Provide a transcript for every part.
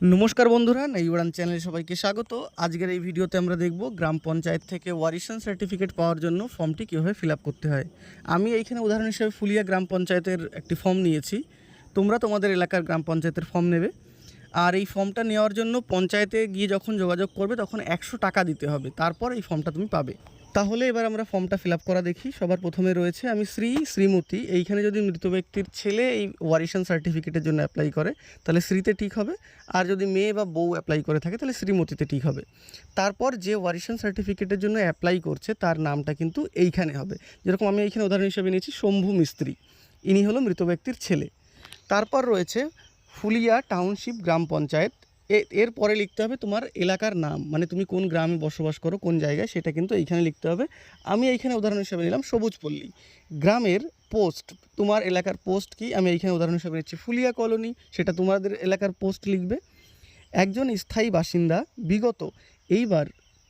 নমস্কার বন্ধুরা নাইবাড়ান চ্যানেলে সবাইকে স্বাগত। আজকের এই ভিডিওতে আমরা দেখব গ্রাম পঞ্চায়েত থেকে ওয়ারিশন সার্টিফিকেট পাওয়ার জন্য ফর্মটি কীভাবে ফিল করতে হয়। আমি এইখানে উদাহরণ হিসেবে ফুলিয়া গ্রাম পঞ্চায়েতের একটি ফর্ম নিয়েছি। তোমরা তোমাদের এলাকার গ্রাম পঞ্চায়েতের ফর্ম নেবে। আর এই ফর্মটা নেওয়ার জন্য পঞ্চায়েতে গিয়ে যখন যোগাযোগ করবে, তখন একশো টাকা দিতে হবে। তারপর এই ফর্মটা তুমি পাবে। তাহলে এবার আমরা ফর্মটা ফিল করা দেখি। সবার প্রথমে রয়েছে, আমি শ্রী শ্রীমতী। এইখানে যদি মৃত ব্যক্তির ছেলে এই ওয়ারিশন সার্টিফিকেটের জন্য অ্যাপ্লাই করে, তাহলে শ্রীতে ঠিক হবে। আর যদি মেয়ে বা বউ অ্যাপ্লাই করে থাকে, তাহলে শ্রীমতীতে ঠিক হবে। তারপর যে ওয়ারিশন সার্টিফিকেটের জন্য অ্যাপ্লাই করছে, তার নামটা কিন্তু এইখানে হবে। যেরকম আমি এইখানে উদাহরণ হিসেবে নিয়েছি, শম্ভু মিস্ত্রি। ইনি হলো মৃত ব্যক্তির ছেলে। তারপর রয়েছে ফুলিয়া টাউনশিপ গ্রাম পঞ্চায়েত। এর পরে লিখতে হবে তোমার এলাকার নাম। মানে তুমি কোন গ্রামে বসবাস করো, কোন জায়গায়, সেটা কিন্তু এইখানে লিখতে হবে। আমি এইখানে উদাহরণ হিসেবে নিলাম সবুজপল্লী গ্রামের পোস্ট, তোমার এলাকার পোস্ট কি? আমি এইখানে উদাহরণ হিসেবে নিচ্ছি ফুলিয়া কলোনি, সেটা তোমাদের এলাকার পোস্ট লিখবে। একজন স্থায়ী বাসিন্দা, বিগত, এইবার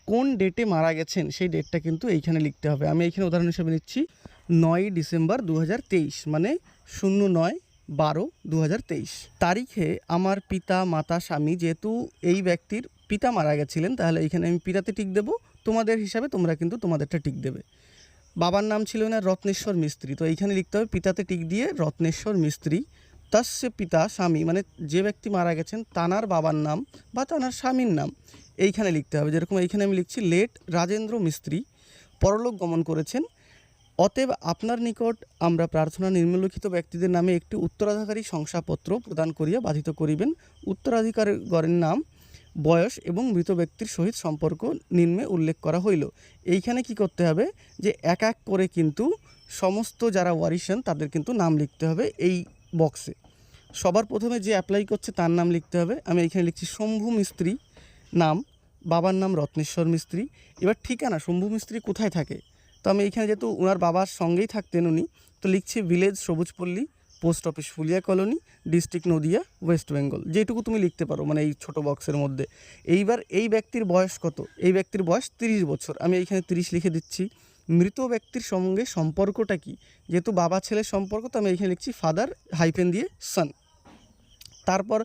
কোন ডেটে মারা গেছেন, সেই ডেটটা কিন্তু এইখানে লিখতে হবে। আমি এইখানে উদাহরণ হিসেবে নিচ্ছি নয় ডিসেম্বর দু হাজার তেইশ মানে শূন্য নয় বারো দু তারিখে আমার পিতা, মাতা, স্বামী যেহেতু এই ব্যক্তির পিতা মারা গেছিলেন, তাহলে এইখানে আমি পিতাতে টিক দেবো, তোমাদের হিসাবে তোমরা কিন্তু তোমাদেরটা টিক দেবে। বাবার নাম ছিল না রত্নেশ্বর মিস্ত্রি, তো এইখানে লিখতে হবে পিতাতে টিক দিয়ে রত্নেশ্বর মিস্ত্রি। তস্য পিতা, স্বামী মানে যে ব্যক্তি মারা গেছেন, তানার বাবার নাম বা তানার স্বামীর নাম। এইখানে লিখতে হবে, যেরকম এইখানে আমি লিখছি, লেট রাজেন্দ্র মিস্ত্রি, পরলোক গমন করেছেন অতএব আপনার নিকট আমরা প্রার্থনা নিম্নলিখিত ব্যক্তিদের নামে একটি উত্তরাধিকারী শংসাপত্র প্রদান করিয়া বাধিত করিবেন। উত্তরাধিকারীগণের নাম, বয়স এবং মৃত ব্যক্তির সহিত সম্পর্ক নিম্নে উল্লেখ করা হইল। এইখানে কি করতে হবে? যে এক এক করে কিন্তু সমস্ত যারা ওয়ারিশন তাদের কিন্তু নাম লিখতে হবে এই বক্সে। সবার প্রথমে যে অ্যাপ্লাই করছে তার নাম লিখতে হবে। আমি এইখানে লিখছি শম্ভু মিস্ত্রি, নাম, বাবার নাম রত্নেশ্বর মিস্ত্রি। এবার ঠিকানা, শম্ভু মিস্ত্রি কোথায় থাকে? তো আমি এইখানে যেহেতু ওনার বাবার সঙ্গেই থাকতেন উনি, তো লিখছি village Sabujpalli post office Phulia colony district Nadia West Bengal যেটুকু তুমি লিখতে পারো মানে এই ছোট বক্সের মধ্যে। এইবার এই ব্যক্তির বয়স কত? এই ব্যক্তির বয়স তিরিশ বছর। আমি এইখানে তিরিশ লিখে দিচ্ছি। মৃত ব্যক্তির সঙ্গে সম্পর্কটা কি? যেহেতু বাবা ছেলের সম্পর্ক, তো আমি এইখানে লিখছি ফাদার হাইপেন দিয়ে সান তারপর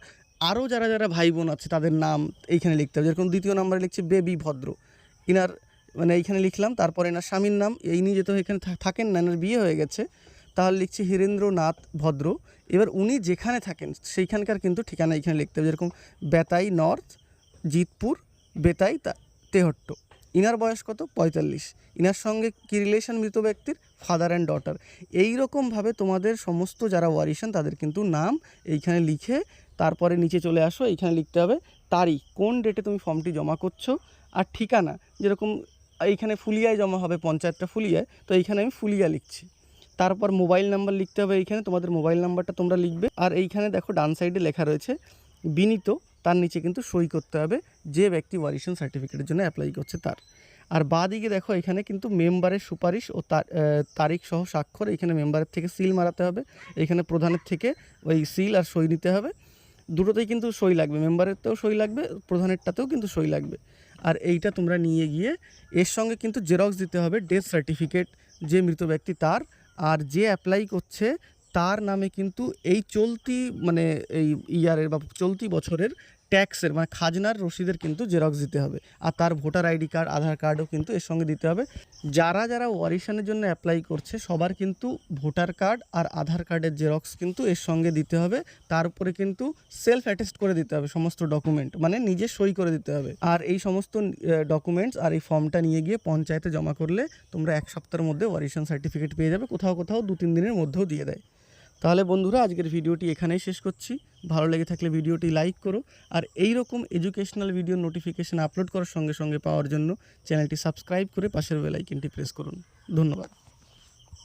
আরও যারা যারা ভাই বোন আছে, তাদের নাম এইখানে লিখতে হবে। যেরকম দ্বিতীয় নম্বরে লিখছি বেবি ভদ্র ইনার মানে এইখানে লিখলাম, তারপরে এনার স্বামীর নাম, এই নিয়ে যেহেতু এখানে থাকেন না এনার বিয়ে হয়ে গেছে, তাহলে লিখছি হীরেন্দ্রনাথ ভদ্র। এবার উনি যেখানে থাকেন, সেইখানকার কিন্তু ঠিকানা এখানে লিখতে হবে, যেরকম বেতাই নর্থ, জিতপুর, বেতাই তা, তেহট্ট। ইনার বয়স কত? পঁয়তাল্লিশ। ইনার সঙ্গে কী রিলেশন মৃত ব্যক্তির? ফাদার অ্যান্ড ডটার এই রকমভাবে তোমাদের সমস্ত যারা ওয়ারিশন তাদের কিন্তু নাম এইখানে লিখে, তারপরে নিচে চলে আসো, এইখানে লিখতে হবে তারিখ। কোন ডেটে তুমি ফর্মটি জমা করছ? আর ঠিকানা, যেরকম এইখানে ফুলিয়ায় জমা হবে, পঞ্চায়েতটা ফুলিয়ায়, তো এইখানে আমি ফুলিয়া লিখছি। তারপর মোবাইল নাম্বার লিখতে হবে এইখানে, তোমাদের মোবাইল নাম্বারটা তোমরা লিখবে। আর এইখানে দেখো ডান সাইডে লেখা রয়েছে, বিনীত, তার নিচে কিন্তু সই করতে হবে, যে ব্যক্তি ওয়ারিশন সার্টিফিকেটের জন্য অ্যাপ্লাই করছে তার। আর বাঁ দিকে দেখো এখানে কিন্তু মেম্বারের সুপারিশ ও তার তারিখ সহ স্বাক্ষর এখানে মেম্বারের থেকে সিল মারাতে হবে এখানে প্রধানের থেকে ওই সিল আর সই নিতে হবে। দুটোতেই কিন্তু সই লাগবে, মেম্বারেরতেও সই লাগবে, প্রধানেরটাতেও কিন্তু সই লাগবে। আর এইটা তোমরা নিয়ে গিয়ে এর সঙ্গে কিন্তু জেরক্স দিতে হবে ডেথ সার্টিফিকেট যে মৃত ব্যক্তি তার, আর যে অ্যাপ্লাই করছে তার নামে কিন্তু এই চলতি মানে এই ইয়ারের বা চলতি বছরের ট্যাক্সের মানে খাজনার রসিদের কিন্তু জেরক্স দিতে হবে। আর তার ভোটার আইডি কার্ড, আধার কার্ডও কিন্তু এর সঙ্গে দিতে হবে। যারা যারা ওয়ারিশনের জন্য অ্যাপ্লাই করছে, সবার কিন্তু ভোটার কার্ড আর আধার কার্ডের জেরক্স কিন্তু এর সঙ্গে দিতে হবে। তার উপরে কিন্তু সেলফ অ্যাটেস্ট করে দিতে হবে সমস্ত ডকুমেন্ট মানে নিজে সই করে দিতে হবে। আর এই সমস্ত ডকুমেন্টস আর এই ফর্মটা নিয়ে গিয়ে পঞ্চায়েতে জমা করলে তোমরা এক সপ্তাহের মধ্যে ওয়ারিশন সার্টিফিকেট পেয়ে যাবে, কোথাও কোথাও দু তিন দিনের মধ্যেও দিয়ে দেয়। তাহলে বন্ধুরা, আজকের ভিডিওটি এখানেই শেষ করছি। ভালো লেগে থাকলে ভিডিওটি লাইক করো আর এই রকম এডুকেশনাল ভিডিও নোটিফিকেশান আপলোড করার সঙ্গে সঙ্গে পাওয়ার জন্য চ্যানেলটি সাবস্ক্রাইব করে পাশের বেলাইকিনটি প্রেস করুন। ধন্যবাদ।